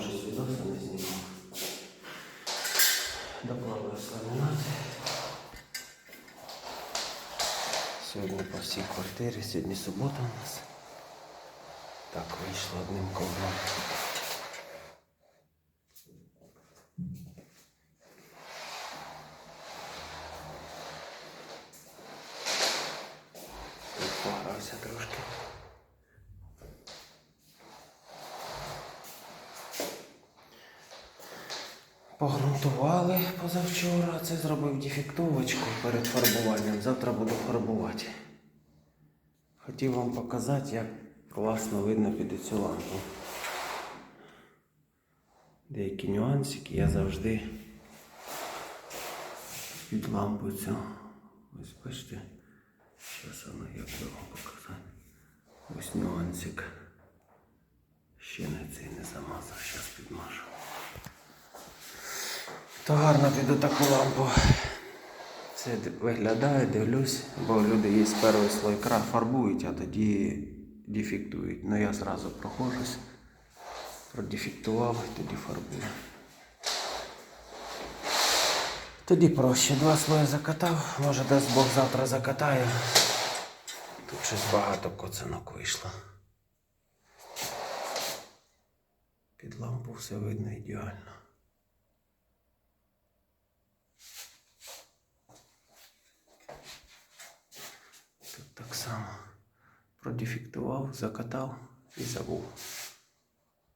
вам щось відоси не знімав. Доклали ламінат. Сьогодні по всій квартирі, сьогодні субота у нас. Так вийшло одним ковром. Погрався трошки. Погрунтували позавчора. Це зробив дефектовочку перед фарбуванням. Завтра буду фарбувати. Хотів вам показати, як класно видно під цю лампу. Деякі нюансики я завжди під лампу цю. Ось бачите. Зараз воно як його показати. Ось нюансик. Ще не цей не замазав, зараз підмажу. То гарно піду таку лампу. Це виглядає, дивлюсь, бо люди є перший слой крат фарбують, а тоді дефектують. Ну я зразу проходжусь, продефектував і тоді фарбую. Тоді проще. Два слої закатав, може дасть Бог завтра закатаю. Тут щось багато коцинок вийшло. Під лампу все видно ідеально. Само продефектував, закатав і забув.